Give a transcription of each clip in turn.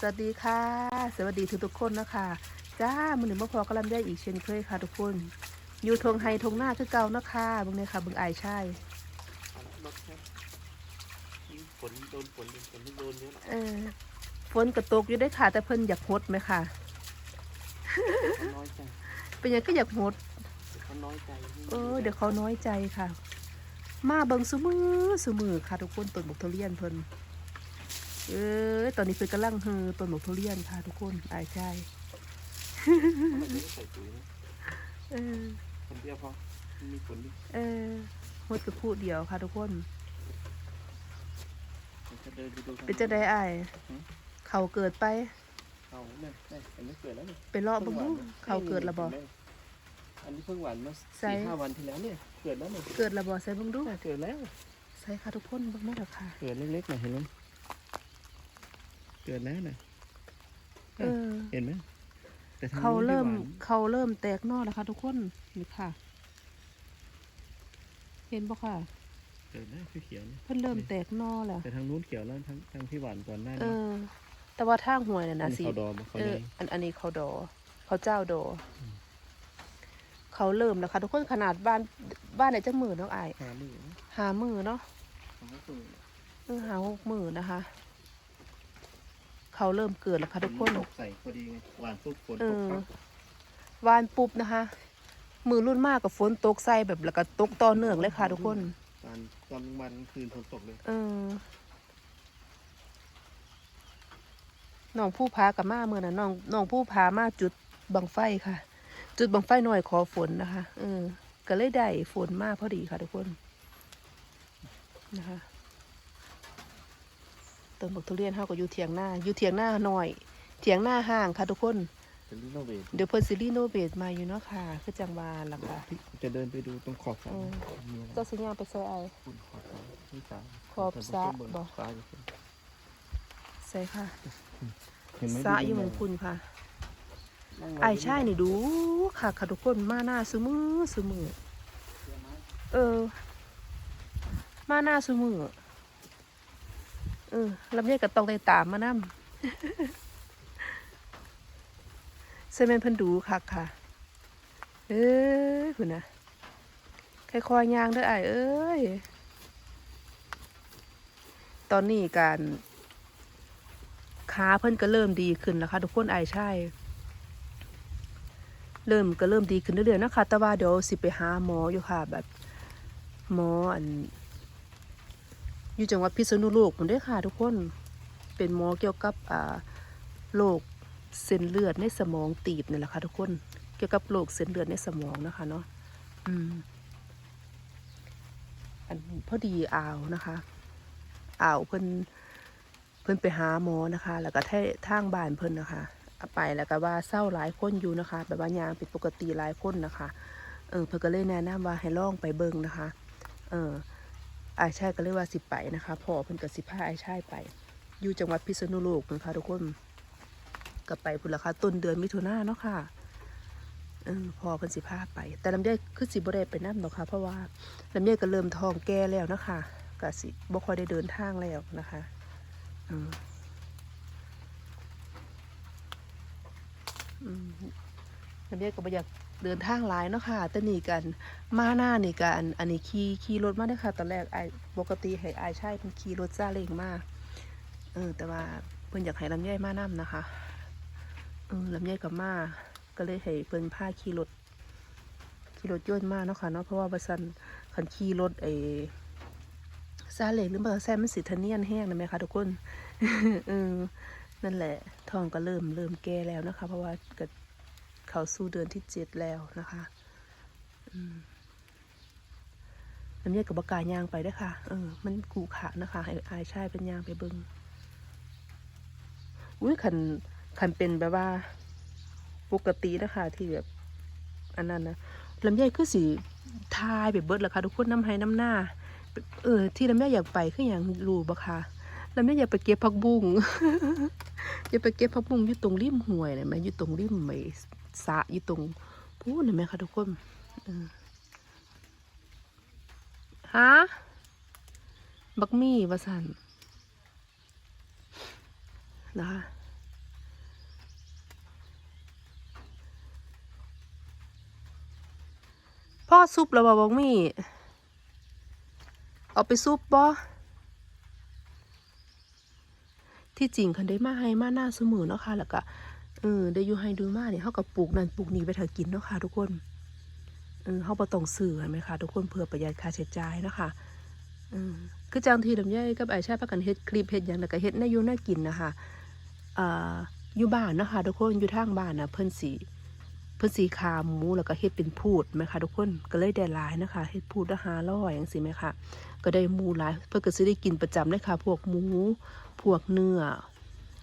สวัสดีค่ะ สวัสดีทุกทุกๆคนนะคะจ้ามือหนึ่งมาพอกำลังได้อีกเช่นเคยค่ะ ทุกคน อยู่ทงไฮทงหน้าคือเก่านะคะเบางเนี่ยค่ะเบางอายใช่รถครับฝนโดนฝนฝนไม่โดนเยอะหรอกเออฝนกระตกอยู่ได้อค่ะ แต่เพิ่นอยากหดไหมค่ะเขาน้อยใจเป็นหยังก็อยากหดเขาน้อยใจเออเดี๋ยวเขาน้อยใจค่ะ มาเบิงสมือสมือค่ะ ทุกคนต้นบกทุเรียนเพิ่น เออตอนนี้เพิ่นกำลังเฮือต้นบกทุเรียนค่ะทุกคนอายใช่ไม่ได้ใส่ปุ๋ยนะเออคนเดียวพอมีฝนดิเออหดกระพูดเดียวค่ะทุกคน จะเดินไปดูเป็นจะได้อายเขาเกิดไปเขาเนี่ยเนี่ยอันนี้เกิดแล้วเนี่ยไปเลาะเบังดูเขาเกิดระบออันนี้เพิ่งหวานมาใส่ สี่ห้าวันที่แล้วเนี่ย เกิดแล้วเนี่ยเกิดระบอใส่เบังดู เกิดแล้ว ใส่ค่ะทุกคนเบังมาแล้วค่ะ เกิดเล็กๆหน่อยเห็นไหม เกิดแล้วน่ะเออ เห็นไหมแต่ทงเขานู้นเริ่มที่หวานเขาเริ่มแตกหนอแล้วค่ะทุกคนนี่ค่ะ เห็นปะค่ะ เกิดแล้วเขียวๆเนี่ยเพิ่นเริ่มแตกหนอแล้วแต่ทางนู้นเขียวแล้วทางทางที่หวานก่อนหน้าเอนี้อ แต่ว่าทางหวยน่ะอันะนนี้สิ เขาดอมเขาเอใหอญ่อันอันนี้เขาดอ เขาเจ้าดออเขาเริ่มแล้วค่ะทุกคนขนาดบ้านบ้านไหนจะหมื่นเนาะอายหามือนะหามือเนาะหามือเออหาหกหมื่นนะคะ เขาเริ่มเกิดแล้วค่ะทุกคนตกใส่พอดีไงหวานปุ๊บฝนเอตกอปั๊บวานปุ๊บนะคะ มือรุ่นมากกับฝนตกใส่แบบแล้วก็ตกต่อเนื่องเลยค่ะ ทุกคนตอนตอนกลางวันกลางคืนฝนตกเลยเออน้องผู้พากับมาเมื่อน่ะน้องน้องผู้พามาจุดบังไฟค่ะ จุดบังไฟหน่อยขอฝนนะคะเออก็เลยได้ฝนมากพอดีค่ะ ทุกคนนะคะ ต้นบักทุเรียนเฮาก็อยู่เถียงหน้าอยู่เถียงหน้าหน่อย เถียงหน้าห้างค่ะทุกคนเป็นรีโนเวทเดี๋ยวเพิ่นซิรีโนเวทมาอยู่เนาะค่ะ คือจังหวาล่ะค่ะ จะเดินไปดูตรงขอบสระเออมีอะไรเจ้าสัญญาไปใส่ไอ คุณขอบสระที่สามขอบสระบนบ่ฟ้าอยู่ใส่ค่ะเห็นไหมสระอยู่เหมือนคุณค่ะ นั่งไอ้ใช่นี่ดูค่ะค่ะทุกคนมาหน้าซุมือซุมือเออ มาหน้าซุมือ เออลำเนียก็ต้องได้ตามมานํเซเมนเพิ่นดูค่ะค่ะ เอ้ยคุณนะค่อยๆย่างเด้อไอ้เอ้ย ตอนนี้การขาเพิ่นก็เริ่มดีขึ้นแล้วค่ะ ทุกคนไอ้ใช่ เริ่มก็เริ่มดีขึ้นเรื่อยๆนะคะแต่ว่าเดี๋ยวสิไปหาหมออยู่ค่ะ แบบ หมออัน อยู่จังหวัดพิษณุโลกผมด้อค่ะทุกคน เป็นหมอเกี่ยวกับอ่าโรคเส้นเลือดในสมองตีบนี่แหละค่ะทุกคน เกี่ยวกับโรคเส้นเลือดในสมองนะคะเนาะอืมอันพอดีอ่าวนะคะอ่าวเพิ่นเพิ่นไปหาหมอนะคะ แล้วก็แท่ทางบ้านเพิ่นนะคะไปแล้วก็ว่าเศร้าหลายคนอยู่นะคะ แบบว่ายางผิดปกติหลายคนนะคะ เออเพิ่นก็เลยแนะนำว่าให้ลองไปเบิ่งนะคะ เออ อาชายก็เลยกว่าสิไปนะคะพ่อเพิ่นก็สิพาอาชายไป อยู่จังหวัดพิษณุโลกนะคะทุกคนก็ไปพุ่นละค่ะต้นเดือนมิถุนายนเนาะค่ะออพ่อเพิ่นสิพาไป แต่ลำไยคือสิบ่ได้ไปนํดอกค่ะ เพราะว่าลำไยก็เริ่มท้องแก่แล้วนะคะก็สิบ่ค่อยได้เดินทางแล้วนะคะอืมอืมลำไยก็บ่อยาก เดินทางหลายเนาะค่ะแต่นี่กันมาหน้านี่กันอันนี้ขี่ขี่รถมาได้อค่ะ ตอนแรกไอปกติให้อายใช่เป็นขี่รถซาเล้งมาเออ แต่ว่าเพิ่นอยากให้ลำไยมานํนะคะเออลำไยกับมาก็เลยให้เพิ่นพาขี่รถขี่รถยนต์มาเนาะค่ะเนาะเพราะว่าบัซันคันขี่รถไอซาเล้งหรือมอเตอร์ไซค์มันสิทะเนียนแห้งนะไหมคะทุกคนเออนั่นแหละทองก็เริ่มเริ่มแก่แล้วนะคะ เพราะว่าก็ เข้าสู่เดือนที่เจ็ดแล้วนะคะน้ำเนียกับบกายางไปเด้วยค่ะ เออ มันกูขานะคะให้อชายเป็นยางไปเบิงอุ้ยขันขันเป็นแบบว่าปกตินะคะที่แบบอันนั้นนะลำไยคือสีทายแบบเบิดละค่ะทุกคนน้ำให้น้ำหน้า เออ ที่ลำไยอยากไปคืออย่างรูบะค่ะลำไยอยากไปเก็บผักบุ้งอยากไปเก็บผักบุ้งอยู่ตรงริมห้วยเนี่ยไหมอยู่ตรงริมไอ้ สะอยู่ตรงพูหนไหมคะทุกคนฮะบักมี่วาสันนะคะพ่อซุปเราบอกมี่ เอาไปซุปบ่ที่จริงคันได้มาให้มาหน้าเสมอเนาะค่ะแล้วก็ เออได้อยู่ให้ดูมาเนี่ยเฮาก็ปลูกนั่นปลูกนี่ไปเถอะกินเนาะค่ะ ทุกคนเออเฮาบ่ต้องซื้อเห็นไหมคะทุกคนเพื่อประหยัดค่าใช้จ่ายเนาะค่ะเออคือจังที่ลำไยกับไอชาพากันเฮ็ดคลิปเฮ็ดหยังแล้วก็เฮ็ดในยูน่ากินนะคะอ่าอยู่บ้านเนาะคะทุกคนอยู่ทางบ้านนะเพิ่นสิเพิ่นสีขาหมูแล้วก็เฮ็ดเป็นพูดไหมคะทุกคนก็เลยได้หลายนะคะเฮ็ดพูดละหาร้อยอย่างสิไหมคะก็ได้หมูหลายเพิ่นก็สิได้กินประจำเลยค่ะ พวกหมู พวกเนื้อ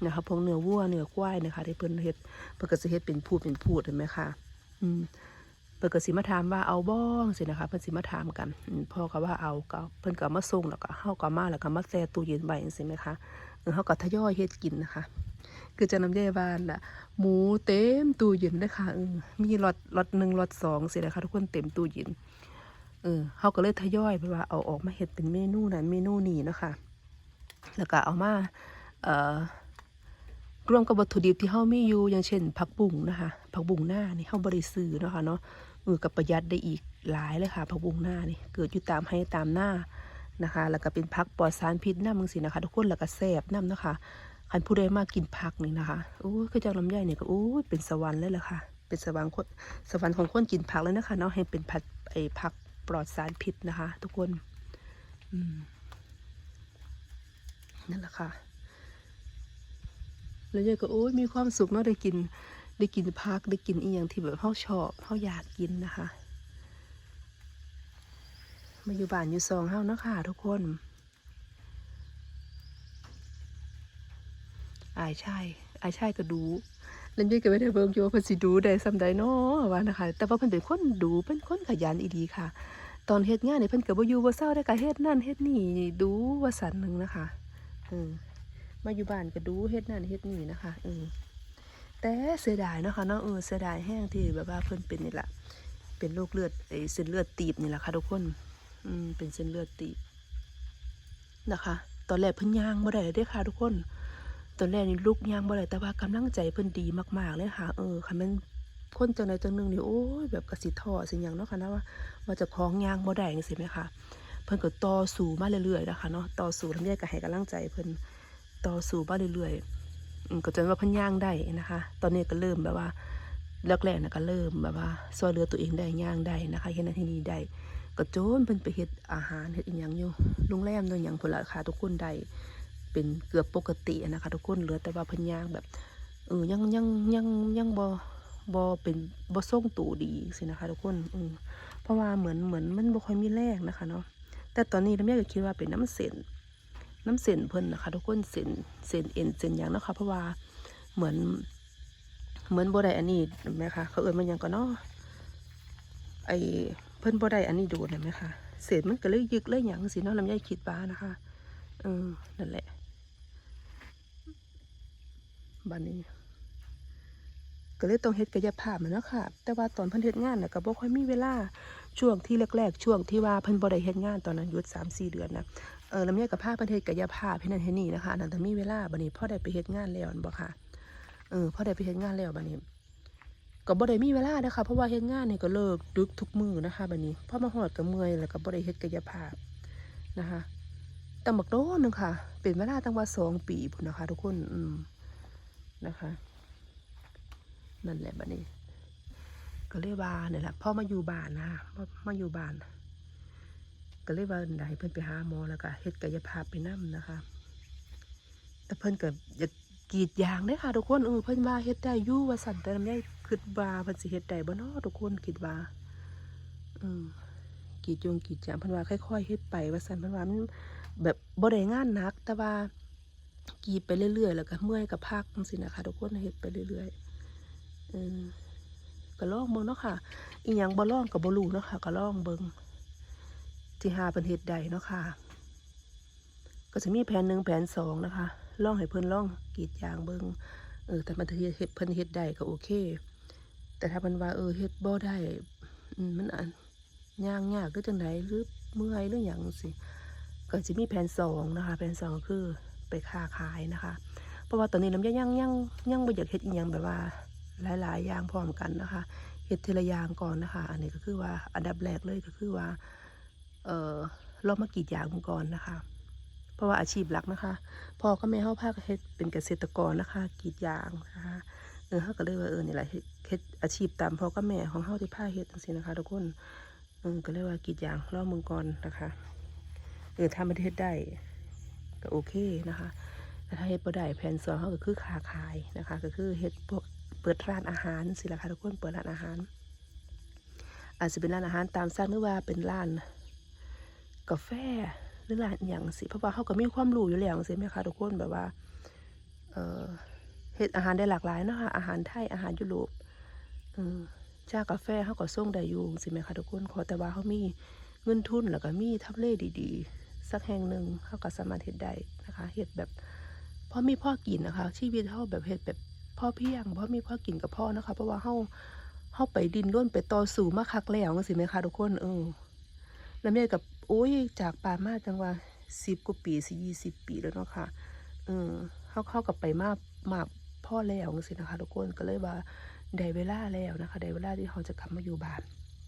นะคะพวกเนื้อวัวเนื้อควายนะคะที่เพิ่นเฮ็ดเพิ่นก็สิเฮ็ดเป็นพูดเป็นพูดเห็นไหมคะอืมเพิ่นก็สิมาถามว่าเอาบ้องสินะคะเพิ่นสิมาถามกันพ่อก็ว่าเอาก็เพิ่นก็มาส่งแล้วก็เฮาก็มาแล้วก็มาแช่ตู้เย็นไว้จังซี่ไหมคะเฮาก็ทยอยเฮ็ดกินนะคะ คือจะนำแย่บ้านล่ะหมูเต็มตู้เย็นเลยค่ะเออมีรถรถหนึ่งรถสองสินะคะทุกคนเต็มตู้เย็นเออเขาก็เลยทยอยไปว่าเอาออกมาเห็ดเป็นเมนูนั้นเมนูนี้นะคะ แล้วก็เอามา เอ่อ รวมกับวัตถุดิบที่เฮามีอยู่อย่างเช่น ผักบุ้งนะคะผักบุ้งหน้านี่เฮาบริซื้อนะคะเนาะเออกับประหยัดได้อีกหลายเลยค่ะผักบุ้งหน้านี่เกิดอยู่ตามให้ตามหน้านะคะ แล้วก็เป็นผักปลอดสารพิษน้ำมึงสินะคะ ทุกคนแล้วก็แซ่บน้ำเนาะคะคันผู้ใดมากกินผักนี่นะคะโอ้ยคือจังลำไยเนี่ยก็โอ้ยเป็นสวรรค์เลยล่ะค่ะ เป็นสวรรค์สวรรค์ของคนกินผักเลยนะคะเนาะให้เป็นผัดไอ้ผักปลอดสารพิษนะคะ ทุกคนอืมนั่นแหละค่ะ แล้วยายก็โอ้ยมีความสุขเนาะได้กิน ได้กินผักได้กินอีหยังที่แบบเขาชอบเขาอยากกินนะคะ มาอยู่บ้านอยู่ซองเฮานะค่ะทุกคนอายใช่อายใช่ก็ดูเล่นเยก็ไม่ได้เบิ่งโยาเพิ่นสิดูได้ซ้ำใดเนาะว่านะคะ แต่ว่าเพิ่นเป็นคนดูเป็นคนขยันอีดีค่ะ ตอนเฮ็ดงานนี่เพิ่นก็บ่อยู่บ่เศร้าได้ก็เฮ็ดนั่นเฮ็ดนี่ดูว่าสันหนึ่งนะคะเออ มาอยู่บ้านก็ดูเฮ็ดนั่นเฮ็ดนี่นะคะเออแต่เสียดายเนาะค่ะเนาะเออเสียดายแห้งที่แบบว่าเพิ่นเป็นนี่แหละเป็นโรคเลือดไอ้เส้นเลือดตีบนี่แหละค่ะทุกคนอืมเป็นเส้นเลือดตีบนะคะ ตอนแรกเพิ่นย่างบ่ได้เด้ค่ะทุกคน ตอนแรกนี่ลูกย่างบ่ได้แต่ว่ากำลังใจเพิ่นดีมากๆเลยค่ะ เออคันม่นคนจังใดจังหนึงนี่โอ้ยแบบกระสิทอสิหยังเนาะค่ะนะว่าว่าจะคล้าของย่างบ่ได้จังซี่แหมค่ะเพิ่นก็ต่อสู้มาเรื่อยๆนะคะเนาะต่อสู้ทำาใยก็ให้กำลังใจเพิ่น ต่อสู้มาเรื่อยๆก็จนว่าพิ่นย่างได้นะคะ ตอนนี้ก็เริ่มแบบว่าแรกๆน่ะก็เริ่มแบบว่าช่วยเหลือตัวเองได้ย่างได้นะคะเฮ็ดนั่นเฮ็ดนี่ได้ก็โจนเพิ่นไปเฮ็ดอาหารเฮ็ดอีหยังอยู่โรงแรมโดนหยังพุ่นล่ะค่ะทุกคนได้เป็นเกือบปกตินะคะ ทุกคนเหลือแต่ว่าพิ่นย่างแบบเออยังยังยังยังบ่บ่เป็นบ่ทรงตูดีสินะคะทุกคนอืเพราะว่าเหมือนเหมือนมันบ่ค่อยมีแรงนะคะเนาะแต่ตอนนี้ลำไยก็คิดว่าเป็นน้ำเส้น น้ำเส้นเพิ่นนะคะ ทุกคนเส้นเส้นเอ็นเส้นยังนะคะเพราะว่าเหมือน เหมือนบ่ได้อันนี้เห็นไหมคะเขาเอิ้นมันยังก็เนาะไอเพิ่นบ่ได้อันนี้ดูเห็นไหมคะเศษมันก็เลยยึกเลยหยังสิเนาะลำไยคิดว่านะคะเออนั่นแหละบัดนี้ก็เลยต้องเฮ็ดกายภาพมันเนาะค่ะ แต่ว่าตอนเพิ่นเฮ็ดงานน่ะก็บ่ค่อยมีเวลาช่วงที่แรกๆ ช่วงที่ว่าเพิ่นบ่ได้เฮ็ดงานตอนนั้นหยุด3-4 เดือนนะ ออลำไยกับพาเพิ่นเฮ็ดกายภาพเฮ็ดนั่นเฮ็ดนี่นะคะอันนั้นแต่มีเวลาบัดนี้พ่อได้ไปเฮ็ดงานแล้วนั่นบ่ค่ะเออพ่อได้ไปเฮ็ดงานแล้วบัดนี้ก็บ่ได้มีเวลาเด้อค่ะเพราะว่าเฮ็ดงานเนี่ยก็เลิกดึกทุกมือนะคะบัดนี้พ่อมาฮอดก็เมื่อยแล้วก็บ่ได้เฮ็ดกายภาพนะคะตั้งบักโดนหนึงค่ะ เป็นเวลาตั้งว่าสองปีพุ่นนะคะ ทุกคนอืมนะคะ นั่นแหละบัดนี้ ก็เลยว่าเนี่ยแหละพ่อมาอยู่บ้านนะมามาอยู่บ้าน ก็เลยว่าได้เพิ่นไปหาหมอแล้วก็เฮ็ดกายภาพไปนํนะคะ แต่เพิ่นก็อยากกรีดยางเด้ค่ะทุกคนเออเพิ่นว่าเฮ็ดได้อยู่ว่าสั่นแต่ลำไยคิดว่าเพิ่นสิเฮ็ดได้บ่เนาะทุกคนคิดว่าอืมกรีดยงกรีดยางเพิ่นว่าค่อยๆเฮ็ดไปว่าสั่นเพิ่นว่ามันแบบบ่ได้งานหนัก แต่ว่ากีดไปเรื่อยๆ แล้วก็เมื่อยกับพักจังซี่นะคะทุกคนเฮ็ดไปเรื่อยๆเออก็ลองเบิ่งเนาะค่ะ อีหยังบ่ลองก็บ่รู้เนาะค่ะก็ลองเบิ่ง ที่หาเพิ่นเฮ็ดได้เนาะค่ะ ก็จะมีแผนหนึ่งแผนสองนะคะล่องให้เพิ่นล่องกีดยางเบิ่งเออแต่มันเฮ็ดเฮ็ดเพิ่นเฮ็ดได้ก็โอเค แต่ถ้าเพิ่นว่าเออเฮ็ดบ่ได้มันอันย่างยากหรือจังไดหรือเมื่อยหรือหยังสิก็จะมีแผนสองนะคะแผนสองคือไปค้าขายนะคะ เพราะว่าตอนนี้ลำไยยังยังยังบ่อยากเฮ็ดอีหยังแบบว่า หลายๆอย่างพร้อมกันนะคะเฮ็ดทีละอย่างก่อนนะคะ อันนี้ก็คือว่าอันดับแรกเลยก็คือว่า เออเรามากรีดยางมันก่อนนะคะ เพราะว่าอาชีพหลักนะคะพ่อก็แม่เฮาพาก็เฮ็ดเป็นเกษตรกรนะคะกรีดยางนะคะเออเฮาก็เลยว่าเออนี่แหละเฮ็ดอาชีพตามพ่อกับแม่ของเฮาที่พาเฮ็ดจังซี่นะคะทุกคนเออก็เลยว่ากรีดยางรอบมึงก่อนนะคะเออถ้ามันเฮ็ดได้ก็โอเคนะคะแต่ถ้าเฮ็ดบ่ได้แผนสองเฮาก็คือค้าขายนะคะ ก็คือเฮ็ดพวกเปิดร้านอาหารสิละค่ะทุกคนเปิดร้านอาหารอาจจะเป็นร้านอาหารตามสั่งหรือว่าเป็นร้าน กาแฟหรือร้านอย่างสิเพราะว่าเขาก็มีความรู้อยู่แล้วสิไหมคะทุกคนแบบว่าเออเฮ็ดอาหารได้หลากหลายเนาะค่ะอาหารไทยอาหารยุโรปอืมชากาแฟเขาก็ส่งได้อยู่สิไหมคะทุกคนขอแต่ว่าเขามีเงินทุนแล้วก็มีทำเล่ดีๆ สักแห่งหนึ่งเขาก็สามารถเฮ็ดได้นะคะเฮ็ดแบบพอมีพ่อกินนะคะ ชีวิตเขาแบบเฮ็ดแบบพ่อเพียงเพราะมีพ่อกินกับพ่อนะคะ เพราะว่าเขาเขาไปดินร่นไปต่อสู่มาคักแล้วสิไหมคะทุกคนเออแล้วแม่กับ โอ้ยจากป่ามาจังว่าสิบกว่าปีสิยี่สิบปีแล้วเนาะค่ะเออเข้าเข้ากับไปมากมากพ่อแล้วสินะคะทุกคนก็เลยว่าได้เวลาแล้วนะคะได้เวลาที่เขาจะกลับมาอยู่บ้าน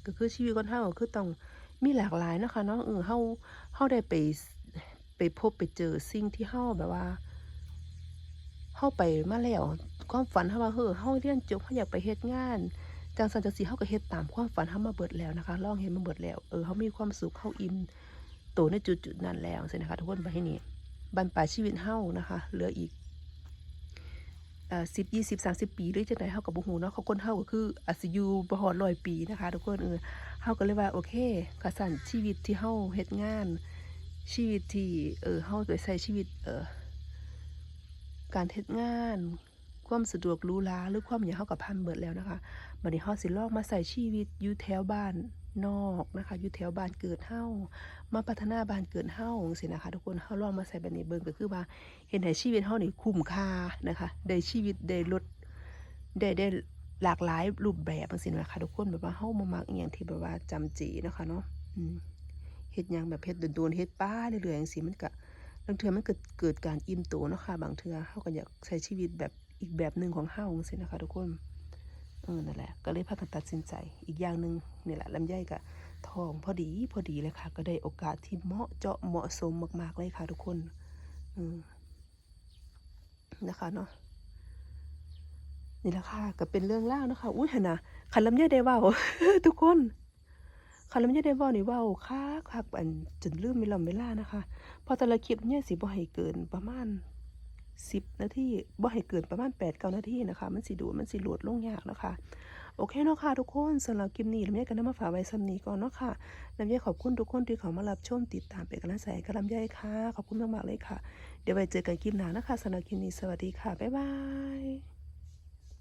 ก็คือชีวิตคนเฮาก็คือต้องมีหลากหลายนะคะเนาะเออเฮาเฮาได้ไปไปพบไปเจอสิ่งที่เฮาแบบว่าเฮาไปมาแล้วความฝันเฮาว่าเฮ้อเฮาเรียนจบเฮาอยากไปเฮ็ดงาน จังสันจังสีเฮาก็เฮ็ดตามความฝันเฮามาเบิดแล้วนะคะลองเฮ็ดมาเบิดแล้วเออเฮามีความสุขเฮาอิ่มโตในจุดๆนั้นแล้วใช่นะคะทุกคนไปให้นี่บรรปลายชีวิตเฮานะคะเหลืออีกเอ่อ10 20 30ปีหรือจังไดเฮาก็บ่ฮู้เนาะเขาคนเฮาก็คืออาจสิอยู่บ่ฮอด100ปีนะคะทุกคนเออเฮาก็เลยว่าโอเคกะสันชีวิตที่เฮาเฮ็ดงาน ชีวิตที่เออเฮาไปใช้ชีวิตเออการเฮ็ดงาน ความสะดวกรูหราหรือความหยังเฮาก็ผ่านเบิดแล้วนะคะบัดนี้เฮาสิลองมาใส่ชีวิตอยู่แถวบ้านนอกนะคะอยู่แถวบ้านเกิดเฮามาพัฒนาบ้านเกิดเฮาจังซี่นะคะ ทุกคนเฮาลองมาใส่แบบนี้เบิ่งก็คือว่า เห็นให้ชีวิตเฮานี่คุ้มค่านะคะได้ชีวิตได้ลดได้ได้หลากหลายรูปแบบจังซี่นะคะทุกคนแบบว่าเฮาบ่มักอีหยังที่แบบว่าจำเจเนะคะเนาะเฮ็ดยังแบบเฮ็ดโดนเฮ็ดป้าเรื่อยๆจังซี่มันก็บางเทือมันเกิดเกิดการอิ่มโตเนาะค่ะบางเทือเฮาก็อยากใช้ชีวิตแบบ อีกแบบหนึ่งของเฮาจังซี่นะคะทุกคนเออนั่นแหละ ก็เลยพากันตัดสินใจ อีกอย่างหนึ่งนี่แหละลำไยกับทองพอดีพอดีเลยค่ะ ก็ได้โอกาสที่เหมาะเจาะเหมาะสมมาก ๆ เลยค่ะ ทุกคนอืมนะคะเนาะนี่แหละค่ะก็เป็นเรื่องเล่านะคะ อุ้ยเห็นะขันลำไยได้ว่าทุกคนขันลำไยได้ว่านี่ว่าค่ะค่ะอันจนลืมไม่ลำเวลานะคะ พอแต่ละคลิปเนี่ยสิบ่ให้เกินประมาณ สิบนาทีบ่ให้เกินประมาณ8ปดเก้านาทีนะคะ มันสิดูมันสิหลดลงยากนะคะ โอเคเนาะค่ะทุกคนสำหรับคลิปนี้ลำไยก็นำมาฝากไว้ซ้ำนี้ก่อนเนาะค่ะลำไยขอบคุณทุกคนที่เขามารับชมติดตามเป็นกำลังใจกับลำไยค่ะ ขอบคุณมากๆเลยค่ะ เดี๋ยวไว้เจอกันคลิปหน้านะคะสำหรับคลิปนี้สวัสดีค่ะบ๊ายบาย